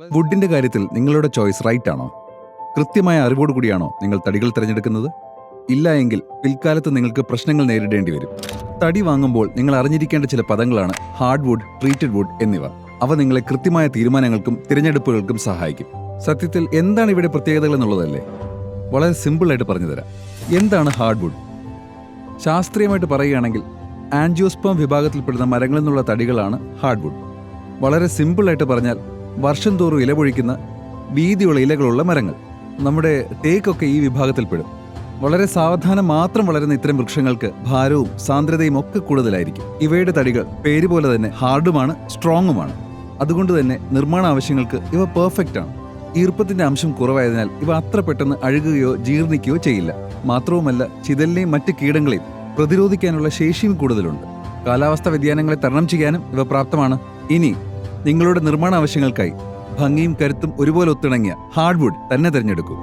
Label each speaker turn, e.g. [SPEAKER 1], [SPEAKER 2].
[SPEAKER 1] വുഡിന്റെ കാര്യത്തിൽ നിങ്ങളുടെ choice right ആണോ? കൃത്യമായ അറിവോട് കൂടിയാണോ നിങ്ങൾ തടികൾ തിരഞ്ഞെടുക്കുന്നത്? ഇല്ല എങ്കിൽ പിൽക്കാലത്ത് നിങ്ങൾക്ക് പ്രശ്നങ്ങൾ നേരിടേണ്ടി വരും. തടി വാങ്ങുമ്പോൾ നിങ്ങൾ അറിഞ്ഞിരിക്കേണ്ട ചില പദങ്ങളാണ് ഹാർഡ് വുഡ് ട്രീറ്റഡ് വുഡ് എന്നിവ. അവ നിങ്ങളെ കൃത്യമായ തീരുമാനങ്ങൾക്കും തിരഞ്ഞെടുപ്പുകൾക്കും സഹായിക്കും. സത്യത്തിൽ എന്താണ് ഇവിടെ പ്രത്യേകതകൾ എന്നുള്ളതല്ലേ? വളരെ സിമ്പിൾ ആയിട്ട് പറഞ്ഞു തരാം എന്താണ് ഹാർഡ് വുഡ് ശാസ്ത്രീയമായിട്ട് പറയുകയാണെങ്കിൽ ആൻജിയോസ്പം വിഭാഗത്തിൽപ്പെടുന്ന മരങ്ങളിൽ നിന്നുള്ള തടികളാണ് ഹാർഡ് വുഡ് വളരെ സിമ്പിളായിട്ട് പറഞ്ഞാൽ വർഷം തോറും ഇലപൊഴിക്കുന്ന വീതിയുള്ള ഇലകളുള്ള മരങ്ങൾ. നമ്മുടെ തേക്കൊക്കെ ഈ വിഭാഗത്തിൽപ്പെടും. വളരെ സാവധാനം മാത്രം വളരുന്ന ഇത്തരം വൃക്ഷങ്ങൾക്ക് ഭാരവും സാന്ദ്രതയും ഒക്കെ കൂടുതലായിരിക്കും. ഇവയുടെ തടികൾ പേര് പോലെ തന്നെ ഹാർഡുമാണ് സ്ട്രോങ്ങുമാണ്. അതുകൊണ്ട് തന്നെ നിർമ്മാണ ആവശ്യങ്ങൾക്ക് ഇവ പെർഫെക്റ്റ് ആണ്. ഈർപ്പത്തിന്റെ അംശം കുറവായതിനാൽ ഇവ അത്ര പെട്ടെന്ന് അഴുകുകയോ ജീർണിക്കുകയോ ചെയ്യില്ല. മാത്രവുമല്ല ചിതലിനെയും മറ്റ് കീടങ്ങളെയും പ്രതിരോധിക്കാനുള്ള ശേഷിയും കൂടുതലുണ്ട്. കാലാവസ്ഥ വ്യതിയാനങ്ങളെ തരണം ചെയ്യാനും ഇവ പ്രാപ്തമാണ്. ഇനി നിങ്ങളുടെ നിർമ്മാണ ആവശ്യങ്ങൾക്കായി ഭംഗിയും കരുത്തും ഒരുപോലെ ഒത്തിണങ്ങിയ ഹാർഡ്വുഡ് തന്നെ തിരഞ്ഞെടുക്കൂ.